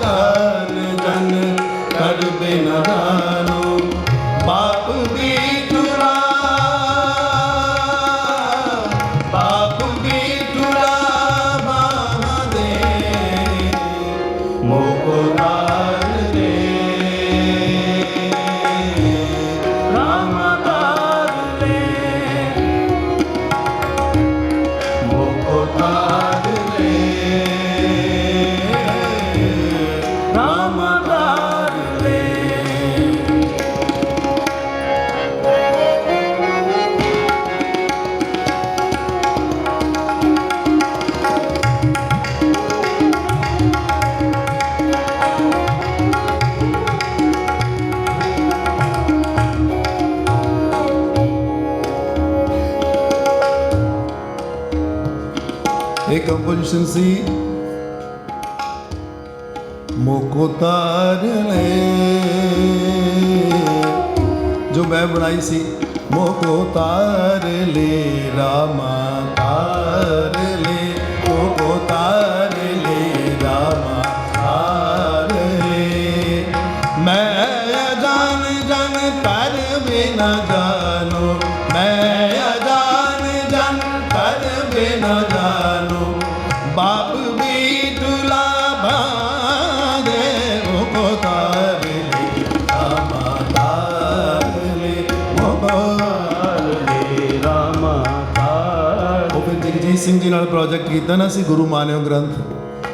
ਜਨ ਜਨ ਕਰ ਬਿਨਾ ਕੰਪੋਜੀਸ਼ਨ ਸੀ। ਮੋਕੋ ਤਾਰਲੇ ਜੋ ਮੈਂ ਬਣਾਈ ਸੀ ਮੋਕੋ ਤਾਰਲੇ ਰਾਮਾ ਤਾਰ। ਸਿੰਘ ਜੀ ਨਾਲ ਪ੍ਰੋਜੈਕਟ ਕੀਤਾ ਨਾ ਸੀ ਗੁਰੂ ਮਾਨਿਓ ਗ੍ਰੰਥ,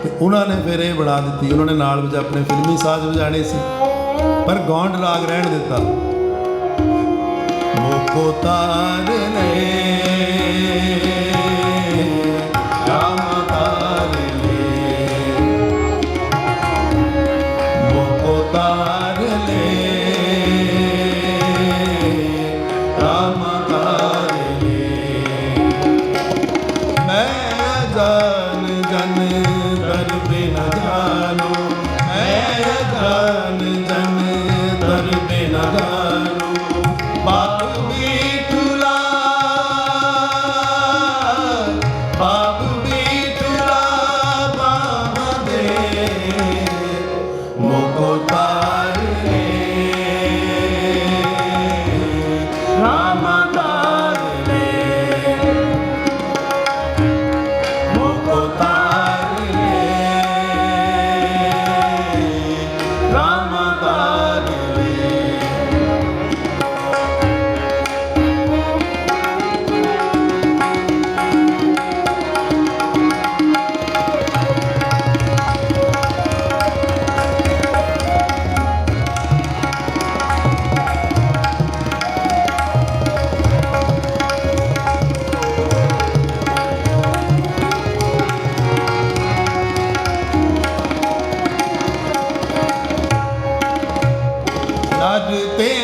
ਤੇ ਉਹਨਾਂ ਨੇ ਫਿਰ ਇਹ ਬਣਾ ਦਿੱਤੀ, ਉਹਨਾਂ ਨੇ ਨਾਲ ਵਿੱਚ ਆਪਣੇ ਫਿਲਮੀ ਸਾਜ਼ ਵਜਾਣੇ ਸੀ, ਪਰ ਗੌਂਡ ਰਾਗ ਰਹਿਣ ਦਿੱਤਾ ਮੋਖੋ ਤਾਰਨੇ Bye. te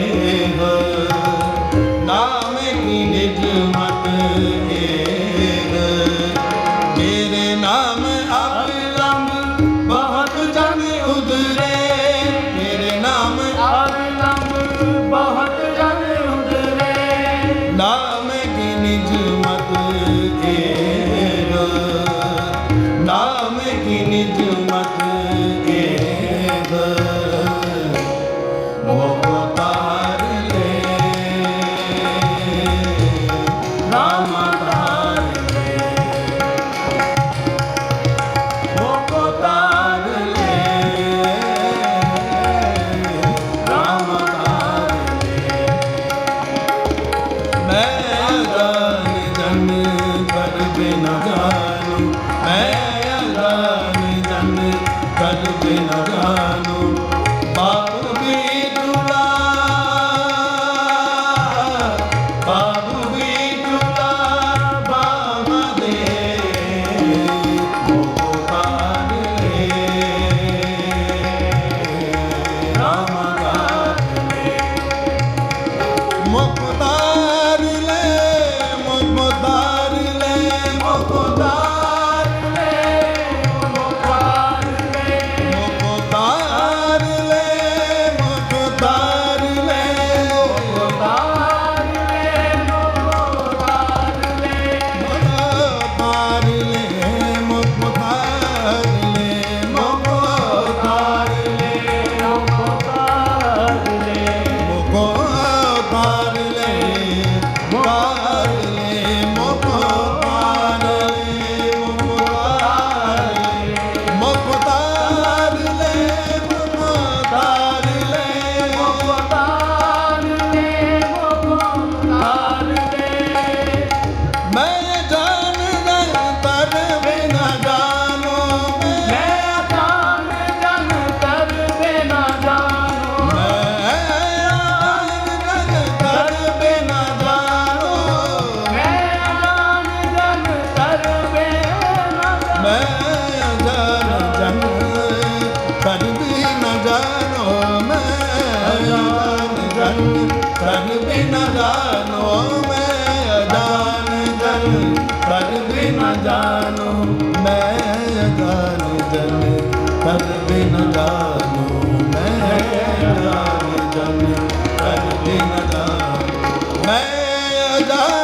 la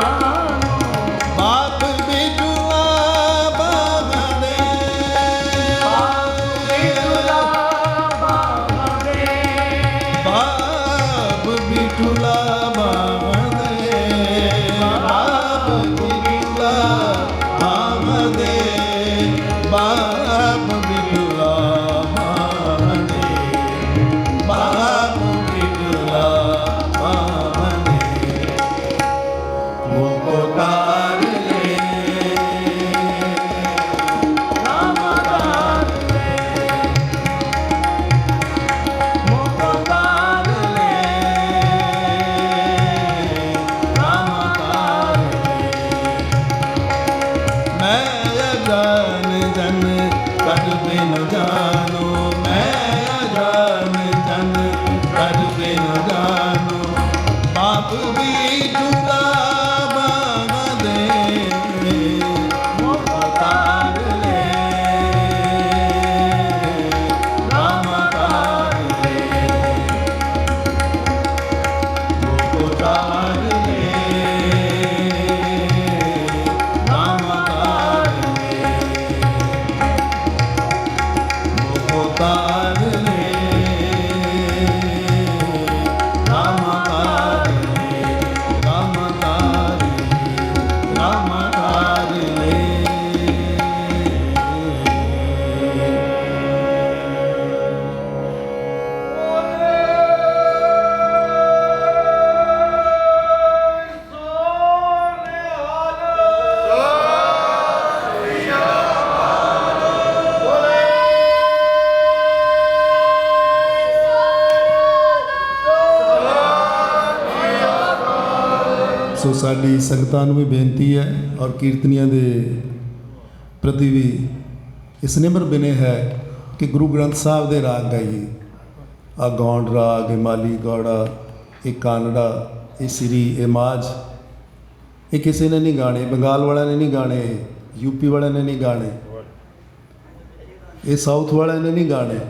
가. ਸਾਡੀ ਸੰਗਤਾਂ ਨੂੰ ਵੀ ਬੇਨਤੀ ਹੈ ਔਰ ਕੀਰਤਨੀਆਂ ਦੇ ਪ੍ਰਤੀ ਵੀ ਇਸ ਨਿਮਰ ਬਿਨੇ ਹੈ ਕਿ ਗੁਰੂ ਗ੍ਰੰਥ ਸਾਹਿਬ ਦੇ ਰਾਗ ਗਾਈਏ। ਆ ਗੌਂਡ ਰਾਗ, ਇਹ ਮਾਲੀ ਗੌੜਾ, ਇਹ ਕਾਨੜਾ, ਇਹ ਸ੍ਰੀ, ਇਹ ਮਾਜ ਇਹ ਕਿਸੇ ਨੇ ਨਹੀਂ ਗਾਣੇ, ਬੰਗਾਲ ਵਾਲਿਆਂ ਨੇ ਨਹੀਂ ਗਾਣੇ ਯੂਪੀ ਵਾਲਿਆਂ ਨੇ ਨਹੀਂ ਗਾਣੇ। ਇਹ ਸਾਊਥ ਵਾਲਿਆਂ ਨੇ ਨਹੀਂ ਗਾਣੇ।